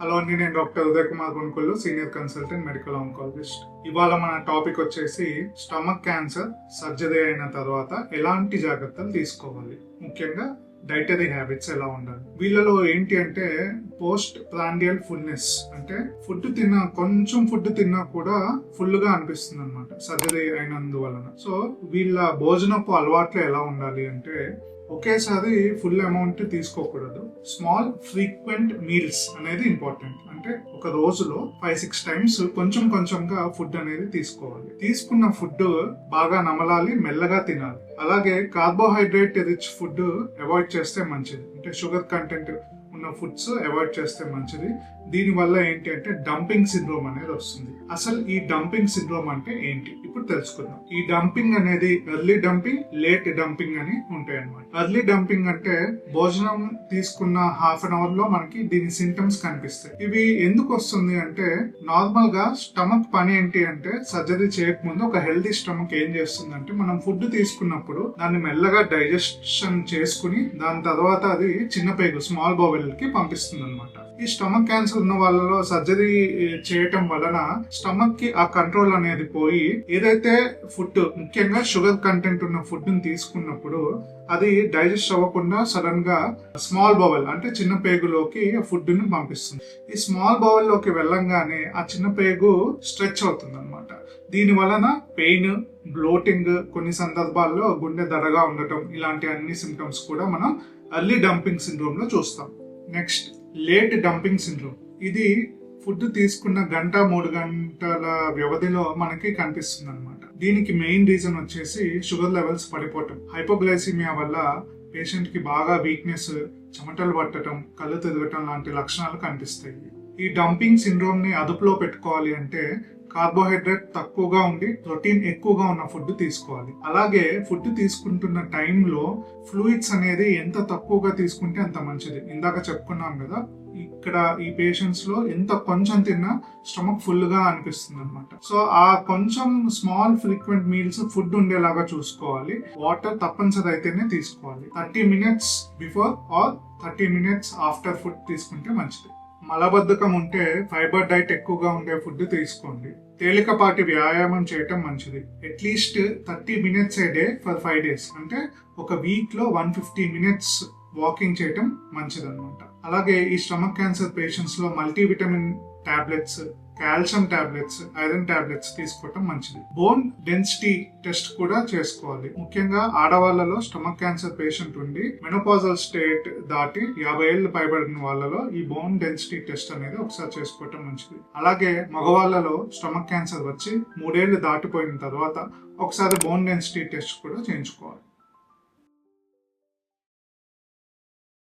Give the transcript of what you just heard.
Hello అండి నేను doctor Uday Kumar Konukollu senior consultant medical oncologist. ఇవాళ మన టాపిక్ వచ్చేసి స్టమక్ క్యాన్సర్ సర్జరీ అయిన తర్వాత ఎలాంటి జాగ్రత్తలు తీసుకోవాలి? ముఖ్యంగా డైటరీ హ్యాబిట్స్ ఎలా ఉండాలి? వీళ్ళలో ఏంటి అంటే పోస్ట్ ప్రాండియల్ ఫుల్నెస్ అంటే ఫుడ్ తిన్నా కొంచెం ఫుడ్ తిన్నా కూడా ఫుల్గా అనిపిస్తుంది అనమాట సర్జరీ అయినందువలన సో వీళ్ళ భోజనపు అలవాట్లు ఎలా ఉండాలి అంటే ఒకేసారి ఫుల్ అమౌంట్ తీసుకోకూడదు. స్మాల్ ఫ్రీక్వెంట్ మీల్స్ అనేది ఇంపార్టెంట్ అంటే ఒక రోజులో ఫైవ్ సిక్స్ టైమ్స్ కొంచెం కొంచెంగా ఫుడ్ అనేది తీసుకోవాలి. తీసుకున్న ఫుడ్ బాగా నమలాలి మెల్లగా తినాలి. అలాగే కార్బోహైడ్రేట్ రిచ్ ఫుడ్ అవాయిడ్ చేస్తే మంచిది. అంటే షుగర్ కంటెంట్ ఉన్న ఫుడ్స్ అవాయిడ్ చేస్తే మంచిది. దీనివల్ల ఏంటి అంటే డంపింగ్ సిండ్రోమ్ అనేది వస్తుంది. అసలు ఈ డంపింగ్ సిండ్రోమ్ అంటే ఏంటి? ఇప్పుడు తెలుసుకుందాం. ఈ డంపింగ్ అనేది ఎర్లీ డంపింగ్ లేట్ డంపింగ్ అని ఉంటాయి అనమాట ఎర్లీ డంపింగ్ అంటే భోజనం తీసుకున్న హాఫ్ అన్ అవర్లో మనకి దీని సింటమ్స్ కనిపిస్తాయి. ఇవి ఎందుకు వస్తుంది అంటే నార్మల్గా స్టమక్ పని ఏంటి అంటే సర్జరీ చేయకముందు ఒక హెల్తీ స్టమక్ ఏం చేస్తుంది అంటే మనం ఫుడ్ తీసుకున్నప్పుడు దాన్ని మెల్లగా డైజెషన్ చేసుకుని దాని తర్వాత అది చిన్న పేగు స్మాల్ బౌల్ హాస్పిటల్కి పంపిస్తుంది అనమాట ఈ స్టమక్ క్యాన్సర్ ఉన్న వాళ్ళలో సర్జరీ చేయటం వలన స్టమక్కి ఆ కంట్రోల్ అనేది పోయి ఏదైతే ఫుడ్ ముఖ్యంగా షుగర్ కంటెంట్ ఉన్న ఫుడ్ని తీసుకున్నప్పుడు అది డైజెస్ట్ అవ్వకుండా సడన్గా స్మాల్ బౌవెల్ అంటే చిన్న పేగులోకి ఫుడ్ని పంపిస్తుంది. ఈ స్మాల్ బౌల్లోకి వెళ్ళంగానే ఆ చిన్న పేగు స్ట్రెచ్ అవుతుంది అనమాట దీని వలన పెయిన్ బ్లోటింగ్ కొన్ని సందర్భాల్లో గుండె దడగా ఉండటం ఇలాంటి అన్ని సిమ్టమ్స్ కూడా మనం అర్లీ డంపింగ్ సిండ్రోమ్లో చూస్తాం. Next late dumping syndrome. ఇది ఫుడ్ తీసుకున్న గంట మూడు గంటల వ్యవధిలో మనకి కనిపిస్తుంది అనమాట దీనికి మెయిన్ రీజన్ వచ్చేసి షుగర్ లెవెల్స్ పడిపోవటం. హైపోగ్లైసిమియా వల్ల పేషెంట్కి బాగా వీక్నెస్ చెమటలు పట్టడం కళ్ళు తిరగటం లాంటి లక్షణాలు కనిపిస్తాయి. ఈ డంపింగ్ సిండ్రోమ్ని అదుపులో పెట్టుకోవాలి అంటే కార్బోహైడ్రేట్ తక్కువగా ఉండి ప్రోటీన్ ఎక్కువగా ఉన్న ఫుడ్ తీసుకోవాలి. అలాగే ఫుడ్ తీసుకుంటున్న టైంలో ఫ్లూయిడ్స్ అనేది ఎంత తక్కువగా తీసుకుంటే అంత మంచిది. ఇందాక చెప్పుకున్నాం కదా ఇక్కడ ఈ పేషెంట్స్లో ఎంత కొంచెం తిన్నా స్టమక్ ఫుల్గా అనిపిస్తుంది అనమాట సో ఆ కొంచెం స్మాల్ ఫ్రీక్వెంట్ మీల్స్ ఫుడ్ ఉండేలాగా చూసుకోవాలి. వాటర్ తప్పనిసరి అయితేనే తీసుకోవాలి. Thirty minutes before or thirty minutes after food తీసుకుంటే మంచిది. మలబద్ధకం ఉంటే ఫైబర్ డైట్ ఎక్కువగా ఉండే ఫుడ్ తీసుకోండి. తేలికపాటి వ్యాయామం చేయటం మంచిది. At least thirty minutes a day for five days. అంటే ఒక వీక్లో వన్ ఫిఫ్టీ మినిట్స్ వాకింగ్ చేయటం మంచిది అనమాట అలాగే ఈ stomach cancer పేషెంట్స్లో multivitamin tablets calcium tablets iron tablets తీసుకోవటం మంచిది. బోన్ డెన్సిటీ టెస్ట్ కూడా చేసుకోవాలి. ముఖ్యంగా ఆడవాళ్ళలో స్టమక్ క్యాన్సర్ పేషెంట్ ఉండి మెనోపాజల్ స్టేట్ దాటి యాభై ఏళ్ళు పైబడిన వాళ్ళలో ఈ బోన్ డెన్సిటీ టెస్ట్ అనేది ఒకసారి చేసుకోవటం మంచిది. అలాగే మగవాళ్ళలో స్టమక్ క్యాన్సర్ వచ్చి మూడేళ్ళు దాటిపోయిన తర్వాత ఒకసారి బోన్ డెన్సిటీ టెస్ట్ కూడా చేయించుకోవాలి.